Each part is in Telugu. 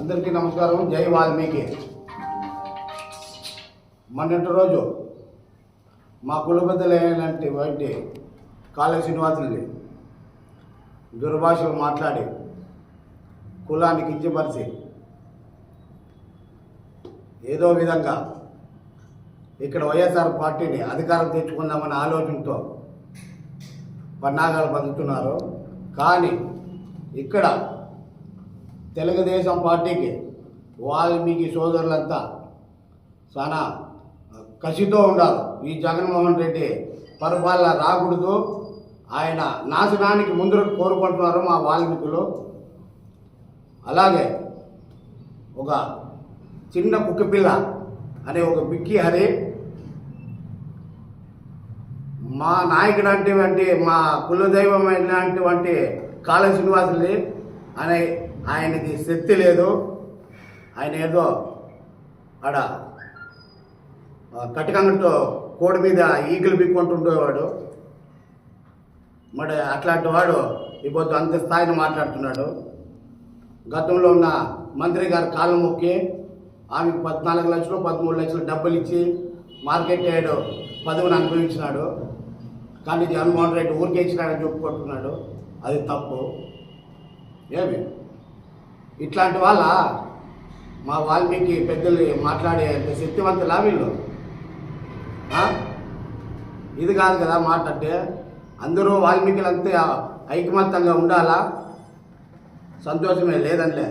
అందరికీ నమస్కారం. జై వాల్మీకి. మొన్నటి రోజు మా కులబద్దలైనటువంటి కాళీ శ్రీనివాసుని దుర్భాషలు మాట్లాడి కులాన్ని కించపరిచి ఏదో విధంగా ఇక్కడ వైఎస్ఆర్ పార్టీని అధికారం తెచ్చుకుందామనే ఆలోచనతో పన్నాగాలు పొందుతున్నారు. కానీ ఇక్కడ తెలుగుదేశం పార్టీకి వాల్మీకి సోదరులంతా చాలా కసితో ఉండాలి. ఈ జగన్మోహన్ రెడ్డి పరిపాలన రాకూడదు. ఆయన నాశనానికి ముందు కోరుకుంటున్నారు మా వాల్మీకులు. అలాగే ఒక చిన్న కుక్కపిల్ల అనే ఒక బిక్కి హరి మా నాయకుడు అంటే మా కులదైవం అయినటువంటి కాళ శ్రీనివాసుని అనే ఆయనకి శక్తి లేదు. ఆయన ఏదో ఆడ ఆ, కోడి మీద ఈగలు బిక్కుంటుండేవాడు మరి అట్లాంటి వాడు ఇప్పుడు అంత స్థాయిని మాట్లాడుతున్నాడు. గతంలో ఉన్న మంత్రి గారు కాళ్ళు మొక్కి ఆమెకు పద్నాలుగు లక్షలు పదమూడు లక్షలు డబ్బులు ఇచ్చి మార్కెట్ అయ్యాడు పదవిని అనుభవించినాడు. కానీ జగన్మోహన్ రెడ్డి ఊరికే ఇచ్చినాడని చెప్పుకుంటున్నాడు. అది తప్పు. ఏమి? ఇట్లాంటి వాళ్ళ మా వాల్మీకి పెద్దలు మాట్లాడే శక్తివంతులా వీళ్ళు? ఇది కాదు కదా మాట అంటే అందరూ వాల్మీకులంతా ఐకమత్యంగా ఉండాలా? సంతోషమే లేదనిలే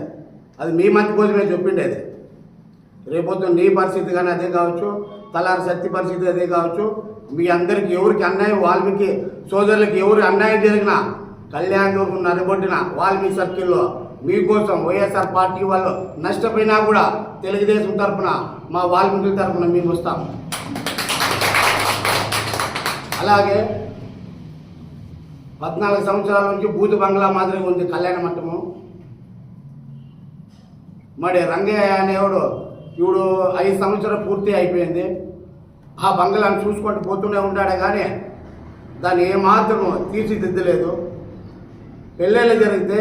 అది మీ మంచి కోసమే చెప్పిండేది. రేపొద్దు నీ పరిస్థితి కానీ అదే కావచ్చు తలారి సత్య పరిస్థితి అదే కావచ్చు. మీ అందరికి ఎవరికి అన్యాయం వాల్మీకి సోదరులకి ఎవరు అన్యాయం జరిగినా కళ్యాణ్ దుర్గం నడబొట్టిన వాల్మీకి సర్కిల్లో మీకోసం వైఎస్ఆర్ పార్టీ వాళ్ళు నష్టపోయినా కూడా తెలుగుదేశం తరఫున మా వాల్మీకుల తరఫున మేము వస్తాం. అలాగే పద్నాలుగు సంవత్సరాల నుంచి భూత బంగ్లా మాదిరిగా ఉంది కళ్యాణ మంటపం మరి రంగయ్య అనేవాడు ఇప్పుడు ఐదు సంవత్సరాలు పూర్తి అయిపోయింది. ఆ బంగ్లాను చూసుకుంటూ పోతూనే ఉంటాడే కానీ దాన్ని ఏమాత్రం తీర్చిదిద్దలేదు. పెళ్ళిళ్ళు జరిగితే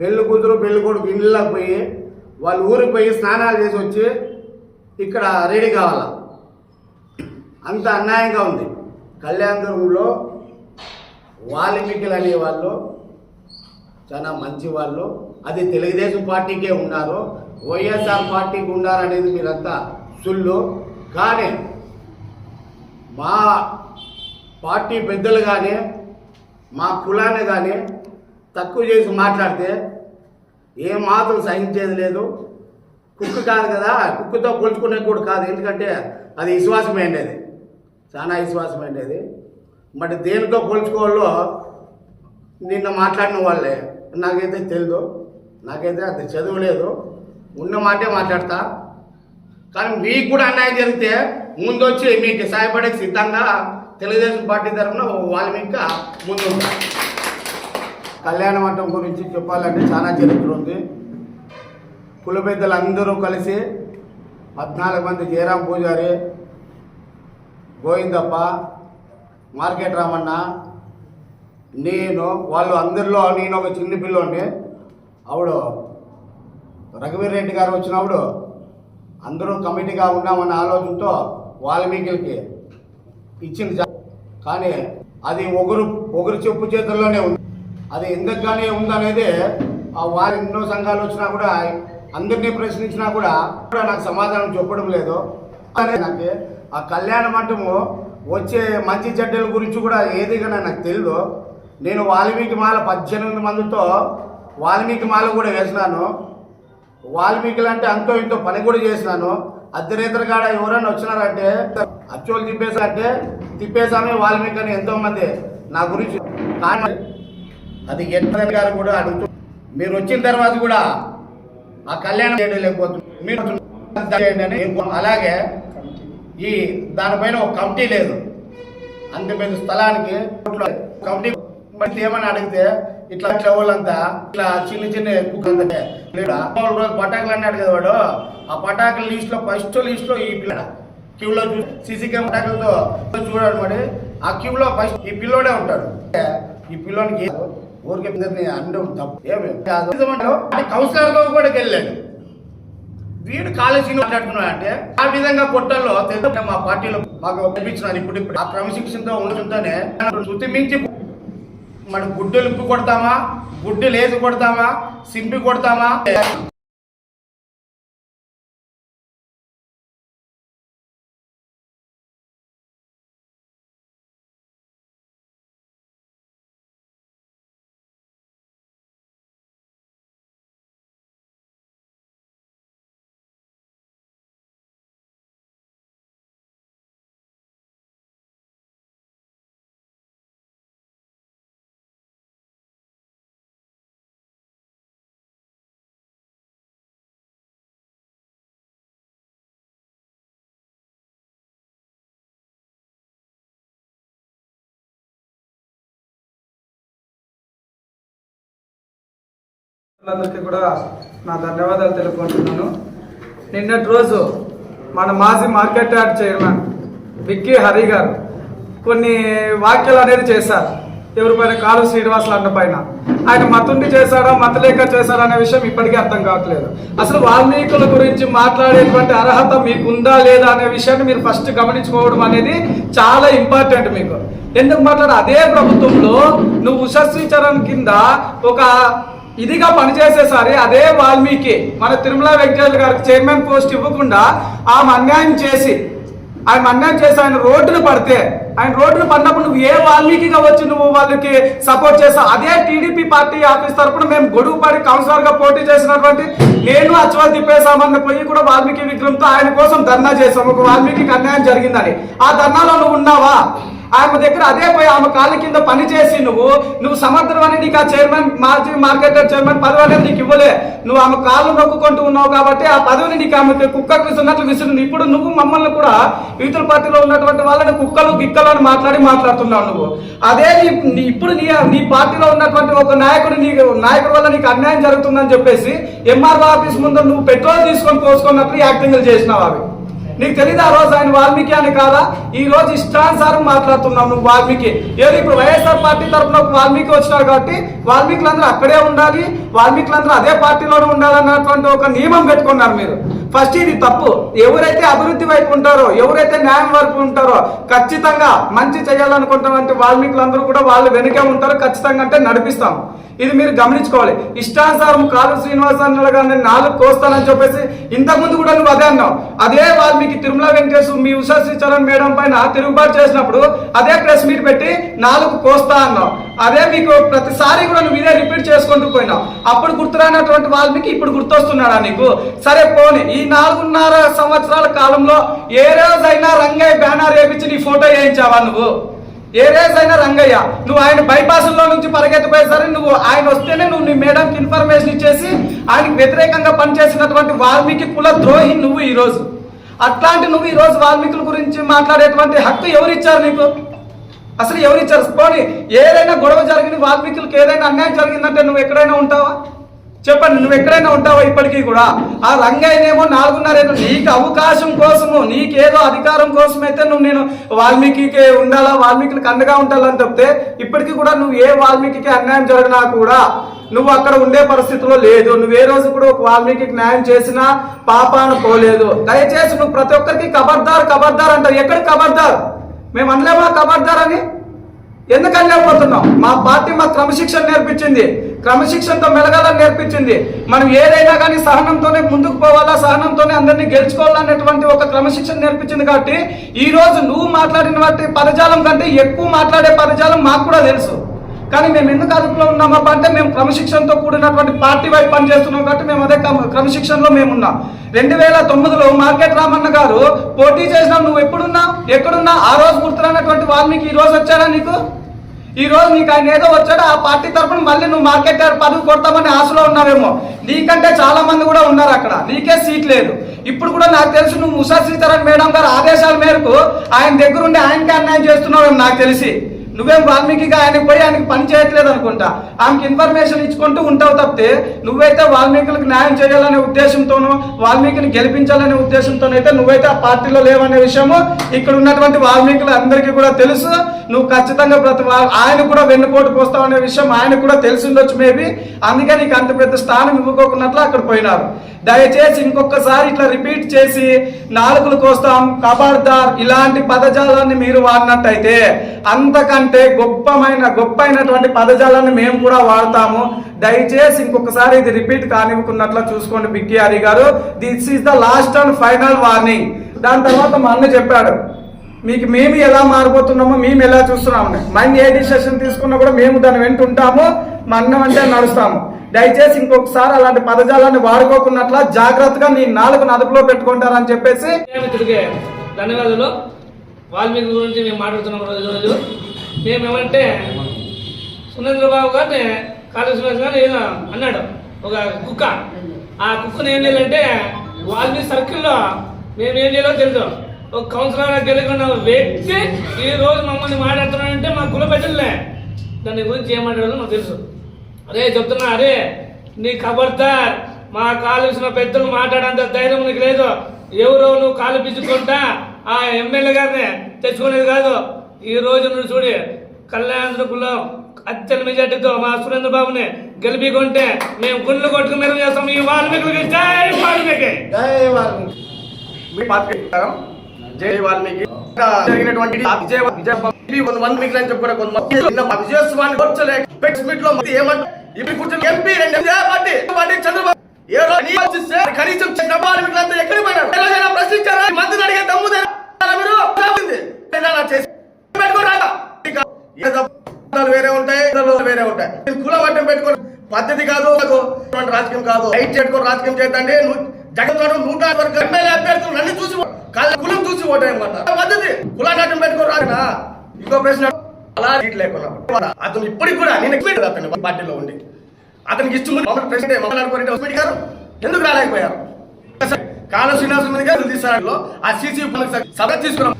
పెళ్ళి కూతురు పెళ్ళి కొడుకు ఇళ్ళకి పోయి వాళ్ళ ఊరికి పోయి స్నానాలు చేసి వచ్చి ఇక్కడ రెడీ కావాల? అంత అన్యాయంగా ఉంది. కళ్యాణదుర్గంలో వాల్మీకులు అనే వాళ్ళు చాలా మంచి వాళ్ళు. అది తెలుగుదేశం పార్టీకే ఉన్నారు. వైఎస్ఆర్ పార్టీకి ఉన్నారనేది మీరంతా సుల్లు కానీ మా పార్టీ పెద్దలు కానీ మా కులాన్ని కానీ తక్కువ చేసి మాట్లాడితే ఏ మాత్రం సహించేది లేదు. కుక్క కాదు కదా కుక్కతో పోల్చుకునే కూడా కాదు. ఎందుకంటే అది విశ్వాసమైనది చాలా విశ్వాసమైనది మరి దేనితో పోల్చుకోవాలో నిన్న మాట్లాడిన వాళ్ళే. నాకైతే తెలియదు నాకైతే అంత చదువు లేదు. ఉన్న మాటే మాట్లాడతా. కానీ మీకు కూడా అన్యాయం జరిగితే ముందు వచ్చి మీకు సహాయపడే సిద్ధంగా తెలుగుదేశం పార్టీ తరఫున వాల్మీకి ముందు కళ్యాణ మంటపం గురించి చెప్పాలంటే చాలా చరిత్ర ఉంది. కుల పెద్దలందరూ కలిసి పద్నాలుగు మంది జయరాం పూజారి గోవిందప్ప మార్కెట్ రామన్న నేను వాళ్ళు అందరిలో నేను ఒక చిన్న పిల్లోని ఆవిడ రఘువీర్ రెడ్డి గారు వచ్చినప్పుడు అందరూ కమిటీగా ఉన్నామన్న ఆలోచనతో వాల్మీకి ఇచ్చింది కానీ అది ఒకరు ఒకరు చెప్పు చేతుల్లోనే ఉంది. అది ఎందుకు కానీ ఉందనేది వారి ఎన్నో సంఘాలు వచ్చినా కూడా అందరినీ ప్రశ్నించినా కూడా కూడా నాకు సమాధానం చెప్పడం లేదు. నాకు ఆ కళ్యాణ మంటపము వచ్చే మంచి చెడ్డల గురించి కూడా ఏది కానీ నాకు తెలియదు నేను వాల్మీకి మాల పద్దెనిమిది మందితో వాల్మీకి మాల కూడా వేసినాను. వాల్మీకులు అంటే అంతో ఇంతో పని కూడా చేసినాను. అర్ధరేతర కాడ ఎవరైనా వచ్చినారంటే అచ్చోలు తిప్పేసారంటే తిప్పేసామే వాల్మీకి అని ఎంతోమంది నా గురించి. కానీ అది ఎట్ల గారు కూడా అడుగుతూ మీరు వచ్చిన తర్వాత కూడా ఆ కళ్యాణం చేయడం లేకపోతుంది మీరు అలాగే ఈ దానిపైన ఒక కమిటీ లేదు. అంత పెద్ద స్థలానికి కమిటీ మరి ఏమని అడిగితే ఇట్లా వాళ్ళంతా ఇట్లా చిన్న చిన్న కుక్కలంతా లేడా? పటాకులు అన్నాడు కదా వాడు. ఆ పటాకుల లిస్ట్లో ఫస్ట్ లిస్ట్లో ఈ పిల్ల క్యూలో సీసీ కెమెరా పటాకులతో చూడాడు మరి. ఆ క్యూలో ఫస్ట్ ఈ పిల్లోడే ఉంటాడు. ఈ పిల్లోనికి ఊరికే అందరినీ అనడం తప్పు. ఏమి? కౌన్సిలర్లో కూడా వెళ్ళాడు వీడు కాలేజీ మాట్లాడుతున్నాడు అంటే ఆ విధంగా కొట్టల్లో తెలుగు మా పార్టీలో మాకు కనిపించినారు ఇప్పుడు ఇప్పుడు. ఆ క్రమశిక్షణతో ఉండటంతోనే శృతి మించి మన గుడ్డలు ఉప్పు కొడతామా? గుడ్డు లేసి కొడతామా? సింపి కొడతామా? అందరికీ కూడా నా ధన్యవాదాలు తెలుపుకుంటున్నాను. నిన్నటి రోజు మన మాజీ market yard chairman Vicky Hari గారు కొన్ని వ్యాఖ్యలు అనేది చేశారు. ఎవరిపైన కాలు శ్రీనివాసులు అన్న పైన. ఆయన మతుండి చేశాడా మతలేక చేశాడా అనే విషయం ఇప్పటికీ అర్థం కావట్లేదు. అసలు వాల్మీకుల గురించి మాట్లాడేటువంటి అర్హత మీకు ఉందా లేదా అనే విషయాన్ని మీరు ఫస్ట్ గమనించుకోవడం అనేది చాలా ఇంపార్టెంట్ మీకు. ఎందుకు మాట్లాడ అదే ప్రభుత్వంలో నువ్వు ఉషశ్రీచరణ కింద ఒక ఇదిగా పనిచేసేసారి అదే వాల్మీకి. మన తిరుమల వెంకటేశ్వర గారికి చైర్మన్ పోస్ట్ ఇవ్వకుండా ఆమె అన్యాయం చేసి ఆయన అన్యాయం చేసి ఆయన రోడ్డును పడితే ఆయన రోడ్డును పడినప్పుడు నువ్వు ఏ వాల్మీకిగా వచ్చి నువ్వు వాళ్ళకి సపోర్ట్ చేస్తావు? అదే టీడీపీ పార్టీ ఆఫీస్ తరపున మేము గొడుగు పడి కౌన్సిలర్గా పోటీ చేసినటువంటి నేను అచ్చువల్ తిప్పేశామన్న పోయి కూడా వాల్మీకి విగ్రహంతో ఆయన కోసం ధర్నా చేశాం. ఒక వాల్మీకి అన్యాయం జరిగిందని. ఆ ధర్నాలో నువ్వు ఉన్నావా? ఆమె దగ్గర అదే పోయి ఆమె కాళ్ళ కింద పని చేసి నువ్వు నువ్వు సమర్థం అనేది నీకు ఆ చైర్మన్ మాజీ మార్కెటర్ చైర్మన్ పదవి అనేది నీకు ఇవ్వలే. నువ్వు ఆమె కాళ్ళు నొక్కుంటూ ఉన్నావు కాబట్టి ఆ పదవిని నీకు ఆమె కుక్కకు విసున్నట్లు విసురుంది. ఇప్పుడు నువ్వు మమ్మల్ని కూడా యూతుల పార్టీలో ఉన్నటువంటి వాళ్ళని కుక్కలు గిక్కలు అని మాట్లాడి మాట్లాడుతున్నావు నువ్వు. అదే నీ- ఇప్పుడు నీ నీ పార్టీలో ఉన్నటువంటి ఒక నాయకుడు నీ నాయకుడి వల్ల నీకు అన్యాయం జరుగుతుందని చెప్పేసి ఎంఆర్ఓ ఆఫీస్ ముందు నువ్వు పెట్రోల్ తీసుకొని పోసుకున్నప్పుడు యాక్టింగ్లు చేసినావు అవి నీకు తెలియదు ఆ రోజు ఆయన వాల్మీకి అని కాదా? ఈ రోజు ఇష్టానుసారం మాట్లాడుతున్నావు నువ్వు వాల్మీకి. ఏదో ఇప్పుడు వైఎస్ఆర్ పార్టీ తరఫున ఒక వాల్మీకి వచ్చినారు కాబట్టి వాల్మీకులందరూ అక్కడే ఉండాలి వాల్మీకులందరూ అదే పార్టీలోనే ఉండాలన్నటువంటి ఒక నియమం పెట్టుకున్నారు మీరు. ఫస్ట్ ఇది తప్పు. ఎవరైతే అభివృద్ధి వైపు ఉంటారో ఎవరైతే న్యాయం వైపు ఉంటారో ఖచ్చితంగా మంచి చేయాలనుకుంటున్నటువంటి వాల్మీకులందరూ కూడా వాళ్ళు వెనుకే ఉంటారో. ఖచ్చితంగా అంటే నడిపిస్తాం. ఇది మీరు గమనించుకోవాలి. ఇష్టానుసారం కాలు శ్రీనివాసరావు గారిని నాలుగు కోస్తానని చెప్పేసి ఇంతకుముందు కూడా నువ్వు అదే అన్నావు. అదే వాల్మీకి తిరుమల వెంకటేశ్వర మీ ఉషా శ్రీచరణ్ మేడం పైన తిరుగుబాటు చేసినప్పుడు అదే ప్రెస్ మీట్ పెట్టి నాలుగు కోస్తా అన్నావు. అదే మీకు ప్రతిసారి కూడా నువ్వు ఇదే రిపీట్ చేసుకుంటూ పోయినావు. అప్పుడు గుర్తురానటువంటి వాల్మీకి ఇప్పుడు గుర్తొస్తున్నాడా నీకు? సరే పోని. ఈ నాలుగున్నర సంవత్సరాల కాలంలో ఏ రోజైనా రంగయ్య బ్యానర్ వేపించి నీ ఫోటో వేయించావా నువ్వు? ఏ రోజైనా రంగయ్య నువ్వు ఆయన బైపాసుల్లో నుంచి పరిగెత్తిపోయేసరి నువ్వు ఆయన వస్తేనే నువ్వు నీ మేడంకి ఇన్ఫర్మేషన్ ఇచ్చేసి ఆయనకి వ్యతిరేకంగా పనిచేసినటువంటి వాల్మీకి కుల ద్రోహి నువ్వు ఈరోజు. అట్లాంటి నువ్వు ఈరోజు వాల్మీకుల గురించి మాట్లాడేటువంటి హక్కు ఎవరిచ్చారు నీకు? అసలు ఎవరిచ్చారు? పోనీ ఏదైనా గొడవ జరిగింది వాల్మీకులకు ఏదైనా అన్యాయం జరిగిందంటే నువ్వు ఎక్కడైనా ఉంటావా? చెప్పండి నువ్వు ఎక్కడైనా ఉంటావా ఇప్పటికీ కూడా? ఆ రంగయ్యనేమో నాలుగున్నర నీకు అవకాశం కోసము నీకేదో అధికారం కోసం అయితే నువ్వు నేను వాల్మీకి ఉండాలా వాల్మీకి అండగా ఉండాలని చెప్తే ఇప్పటికీ కూడా నువ్వు ఏ వాల్మీకి అన్యాయం జరిగినా కూడా నువ్వు అక్కడ ఉండే పరిస్థితిలో లేదు. నువ్వు ఏ రోజు కూడా ఒక వాల్మీకి న్యాయం చేసినా పాపాన పోలేదు. దయచేసి నువ్వు ప్రతి ఒక్కరికి కబర్దార్ కబర్దార్ అంటావు. ఎక్కడ కబర్దార్? మేము అనలేమా కబర్దార్ అని? ఎందుకు అనలేకపోతున్నాం మా పార్టీ మా క్రమశిక్షణ నేర్పించింది. క్రమశిక్షణతో మెలగాలని నేర్పించింది మనం ఏదైనా కానీ సహనంతోనే ముందుకు పోవాలా సహనంతోనే అందరినీ గెలుచుకోవాలన్నటువంటి ఒక క్రమశిక్షణ నేర్పించింది కాబట్టి ఈ రోజు నువ్వు మాట్లాడిన వాటి పదజాలం కంటే ఎక్కువ మాట్లాడే పదజాలం మాకు కూడా తెలుసు. కానీ మేము ఎందుకు అదుపులో ఉన్నామా అంటే మేము క్రమశిక్షణతో కూడినటువంటి పార్టీ వైపు పనిచేస్తున్నాం కాబట్టి మేము అదే క్రమశిక్షణలో మేము ఉన్నాం. రెండు వేల తొమ్మిదిలో మార్కెట్ రామన్న గారు పోటీ చేసినావు నువ్వు ఎప్పుడున్నా ఎక్కడున్నా ఆ రోజు గుర్తురానటువంటి వాల్మీకి ఈ రోజు వచ్చాడా నీకు? ఈ రోజు నీకు ఆయన ఏదో వచ్చాడో ఆ పార్టీ తరఫున మళ్ళీ నువ్వు మార్కెట్ పదవి కొడతామని ఆశలో ఉన్నావేమో నీకంటే చాలా మంది కూడా ఉన్నారు అక్కడ. నీకే సీట్ లేదు. ఇప్పుడు కూడా నాకు తెలుసు నువ్వు ముసా శ్రీచరణ్ మేడం గారు ఆదేశాల మేరకు ఆయన దగ్గరుండి ఆయనకే అన్యాయం చేస్తున్నావేమో నాకు తెలిసి. నువ్వేం వాల్మీకిగా ఆయనకి పోయి ఆయనకి పని చేయట్లేదు అనుకుంటా. ఆమెకి ఇన్ఫర్మేషన్ ఇచ్చుకుంటూ ఉంటావు తప్పితే నువ్వైతే వాల్మీకులకు న్యాయం చేయాలనే ఉద్దేశంతోనూ వాల్మీకిని గెలిపించాలనే ఉద్దేశంతోనైతే నువ్వైతే ఆ పార్టీలో లేవనే విషయము ఇక్కడ ఉన్నటువంటి వాల్మీకులు అందరికీ కూడా తెలుసు. నువ్వు ఖచ్చితంగా ప్రతి ఆయన కూడా వెన్నుపోటు పోస్తావు అనే విషయం ఆయన కూడా తెలిసి ఉండొచ్చు మేబీ. అందుకే నీకు అంత పెద్ద స్థానం ఇవ్వకోకున్నట్లు అక్కడ పోయినారు. దయచేసి ఇంకొకసారి ఇట్లా రిపీట్ చేసి నాలుగులు కోస్తాం కబార్దార్ ఇలాంటి పదజాలాన్ని మీరు వాడినట్టయితే అంతకంటే గొప్పమైన గొప్ప అయినటువంటి పదజాలాన్ని మేము కూడా వాడతాము. దయచేసి ఇంకొకసారి ఇది రిపీట్ కానివ్వకున్నట్లు చూసుకోండి బిక్కి హరి గారు. This is the last and final warning దాని తర్వాత మా అన్న చెప్పాడు మీకు మేము ఎలా మారిపోతున్నామో మేము ఎలా చూస్తున్నాము మైండ్ ఏ డిసిషన్ తీసుకున్నా కూడా మేము దాన్ని వెంట ఉంటాము. మా అన్నం అంటే నడుస్తాము. దయచేసి ఇంకొకసారి అలాంటి పదజాలాన్ని వాడుకోకున్నట్ల జాగ్రత్తగా నీ నాలుగు అదుపులో పెట్టుకుంటారని చెప్పేసి ధన్యవాదాలు. వాల్మీకి గురించి మేము మాట్లాడుతున్నాం రోజు రోజు. మేము ఏమంటే సురేంద్రబాబు గారిని కాళేశ్వర సురేష్ గారు అన్నాడు. ఒక కుక్క. ఆ కుక్కను ఏం చేయాలంటే వాల్మీకి సర్కిల్లో మేము ఏం చేయాలో తెలుసు. ఒక కౌన్సిలర్ గెలుకున్న వ్యక్తి ఈ రోజు మమ్మల్ని మాట్లాడుతున్నాడంటే మా కుల పెద్దలే దాని గురించి ఏం మాట్లాడాలో మాకు తెలుసు. అరే చెప్తున్నా అరే నీ ఖబర్దార్ మా కాలుసిన పెద్దలు మాట్లాడంత ధైర్యం నీకు లేదు ఎవరో నువ్వు కాలు పిచ్చుకుంటా ఆ ఎమ్మెల్యే గారిని తెచ్చుకునేది కాదు ఈ రోజు నువ్వు చూడి కళ్యాణకులో అత్యంత మెజార్టీతో మా సురేంద్ర బాబుని గెలిపికుంటే మేము గుండ్లు కొట్టుకు మెరుగు చేస్తాం ఈ వాల్మీకి జై వాల్మీకి జై వాల్మీకి మీ పార్టీ జై వాల్మీకి జరిగినటువంటి విజయ విజయ ఈ కొంత చెప్పుకునే కొంతమంది విజయోత్సవాన్ని కూర్చోలేక లో ఏమంటారు ఇప్పుడు కూర్చొని ఎంపీ రెండు పార్టీ పార్టీ చంద్రబాబు. ఏ రోజు కనీసం చిన్న వాల్మీకులు అంతా పోయినారు ఎలాగైనా ప్రశ్నించారా? అడిగే దమ్ము వేరే ఉంటాయి వేరే ఉంటాయి. కుల వడ్డం పద్ధతి కాదు. రాజకీయం కాదు. హైట్ పెట్టుకొని రాజకీయం చేద్దండి జగన్ నూట వరకు ఎమ్మెల్యే అభ్యర్థులు నన్ను చూసి కులం చూసి ఓటేయమాట పద్ధతి. కులాటం పెట్టుకొని రాదునా ఇంకో ప్రశ్న. అలా సీట్ లేకుండా అతను ఇప్పటికి కూడా నేను ఎక్స్పెక్ట్ అతను పార్టీలో ఉండి. అతనికి ఇష్టం మమ్మల్ని ప్రెసిడెంట్ మమ్మల్ని అనుకోండి గారు ఎందుకు రాలేకపోయారు? కాల శ్రీనివాస మీద గారు తీసారు ఆ సీసీ సభ తీసుకున్నాం.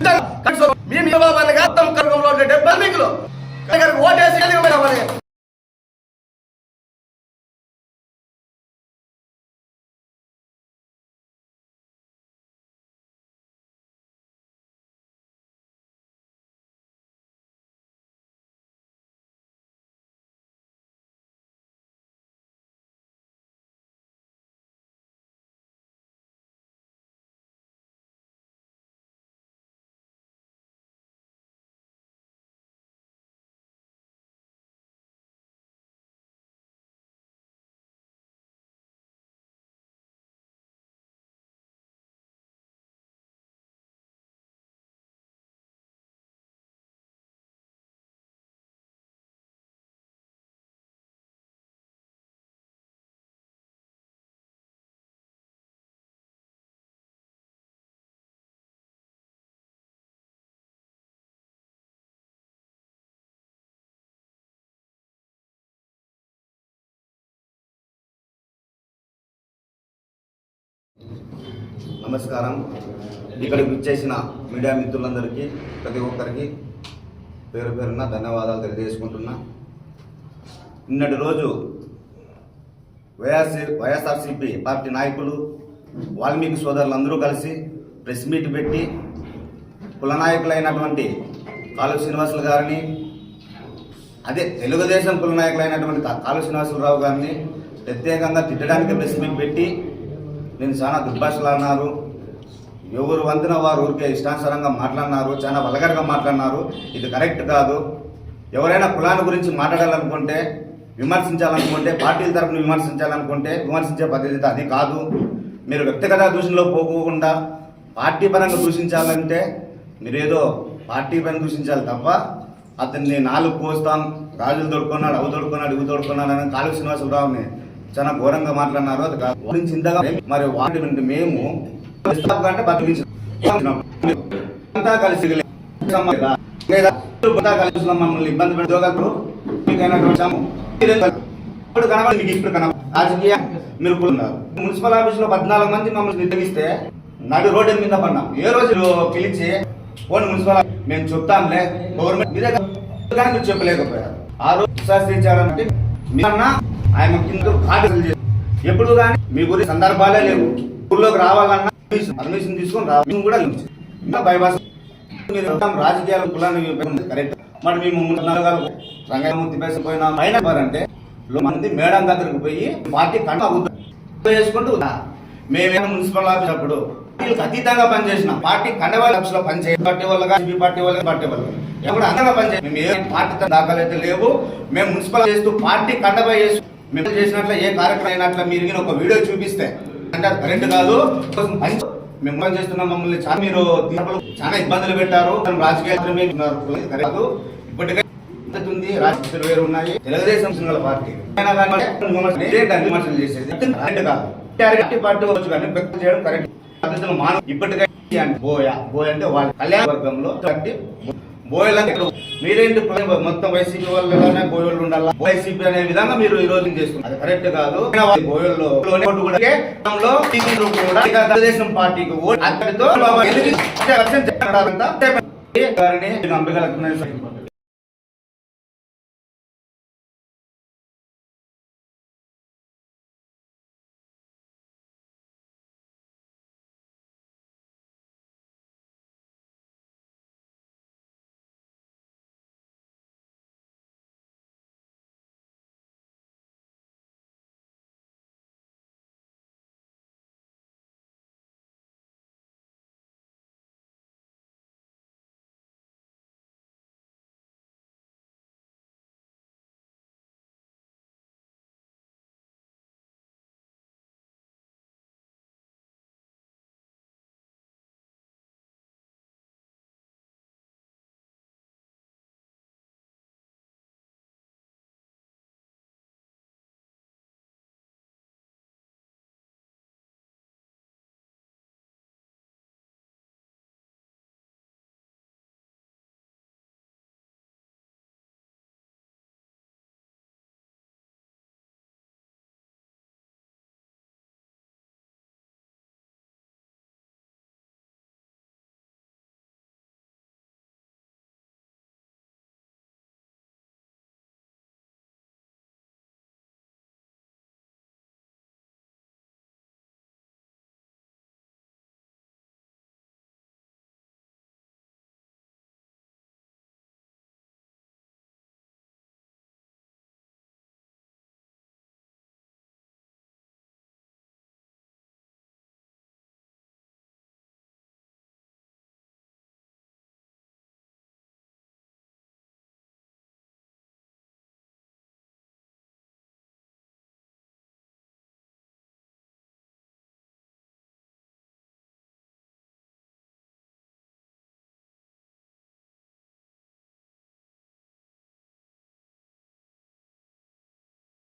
మీ మీ బాబాని ఉండే డెబ్బై మీకులు ఓటేసి నమస్కారం. ఇక్కడికి విచ్చేసిన మీడియా మిత్రులందరికీ ప్రతి ఒక్కరికి పేరు పేరున ధన్యవాదాలు తెలియజేసుకుంటున్నా. నిన్నటి రోజు వైఎస్సీ వైఎస్ఆర్సీపీ పార్టీ నాయకులు వాల్మీకి సోదరులందరూ కలిసి ప్రెస్ మీట్ పెట్టి కులనాయకులైనటువంటి కాలు శ్రీనివాసులు గారిని అదే తెలుగుదేశం కులనాయకులైనటువంటి కాలు శ్రీనివాసులరావు గారిని ప్రత్యేకంగా తిట్టడానికి ప్రెస్ మీట్ పెట్టి నేను చాలా దుర్భాషలు అన్నారు. ఎవరు వంతున వారు ఊరికే ఇష్టానుసారంగా మాట్లాడినారు చాలా వలగడగా మాట్లాడినారు. ఇది కరెక్ట్ కాదు. ఎవరైనా కులాన్ని గురించి మాట్లాడాలనుకుంటే విమర్శించాలనుకుంటే పార్టీల తరపున విమర్శించాలనుకుంటే విమర్శించే పద్ధతి అది కాదు. మీరు వ్యక్తిగత దూషణలో పోకోకుండా పార్టీ పరంగా దూషించాలంటే మీరేదో పార్టీ పైన దూషించాలి తప్ప అతన్ని నాలుగు కోస్తాం రాజులు దొడుకున్నాడు అవి దొడుకున్నాడు ఇవి దొడుకున్నాడు అని కాళీ శ్రీనివాసరావుని చాలా ఘోరంగా మాట్లాడినారు. అది కాదు. వారి ఇంతగా మరి వాటి నుండి మేము అంటే అంతా కలిసి కలిసి మమ్మల్ని ఇబ్బంది పెడుతూ ఇప్పుడు కనబడి మీకు ఇప్పుడు కనబడి రాజకీయ మీరు ఉన్నారు. మున్సిపల్ ఆఫీస్లో పద్నాలుగు మంది మమ్మల్ని నిర్ణయిస్తే నడు రోడ్డు మీద పడినాం ఏ రోజు పిలిచి పోనీ మున్సిపల్ మేము చెప్తాంలే గవర్నమెంట్ మీరే కానీ చెప్పలేకపోయారు. ఆ రోజు శాస్త్రించారంటే మీరన్నా ఆయన కింద కాటలు ఎప్పుడు కానీ మీ గురించి సందర్భాలే లేవు. ఊళ్ళోకి రావాలన్నా పర్మిషన్ తీసుకొని రావాలి కూడా లేదు. ఇంకా బైపాస్ మీరు కులాన్ని కరెక్ట్ మరి మేము రంగమూర్తి పేస పోయినా. అయినా అంటే మంది మేడం దగ్గరికి పోయి పార్టీ కంట చేసుకుంటూ ఉన్నా. మేమేమో మున్సిపల్ ఆఫీస్ అప్పుడు వీళ్ళకి అతీతంగా పనిచేసిన. పార్టీ కండవాళ్ళ ఆఫీస్లో పనిచేయ పార్టీ వాళ్ళగా సిబి పార్టీ వాళ్ళ పార్టీ వాళ్ళు ఎప్పుడు అందంగా పనిచేయ మేము ఏ పార్టీ దాఖలు అయితే లేవు. మేము మున్సిపల్ చేస్తూ పార్టీ కండవ చేస్తూ మేము చేసినట్లు ఏ కార్యక్రమం అయినట్లు మీరు ఒక వీడియో చూపిస్తే. అంటే అది కాదు. మంచి మేము పని మమ్మల్ని చాలా మీరు చాలా ఇబ్బందులు పెట్టారు. మనం రాజకీయాలు మీరు ఉన్నారు. కరెక్ట్ కాదు. ఇప్పటికే ఉంది రాజకీయాలు వేరు ఉన్నాయి. Telugu Desam single party. అయినా కానీ విమర్శలు ఏంటంటే విమర్శలు చేసేది. కరెక్ట్ కాదు. పార్టీ వచ్చు కానీ వ్యక్తం చేయడం కరెక్ట్. పద్ధతులు మానవ ఇప్పటికే అంటే బోయ అంటే వాళ్ళ కళ్యాణ వర్గంలో కట్టి మీరేంటి మొత్తం వైసీపీ వాళ్ళలోనే బోయోళ్ళు ఉండాలి? వైసీపీ అనే విధంగా మీరు ఈ రోజు చేస్తున్నారు. అది కరెక్ట్ కాదు. బోయల్లో కూడా తెలుగుదేశం పార్టీకి ఓటు అక్కడితో ఎందుకు? గారిని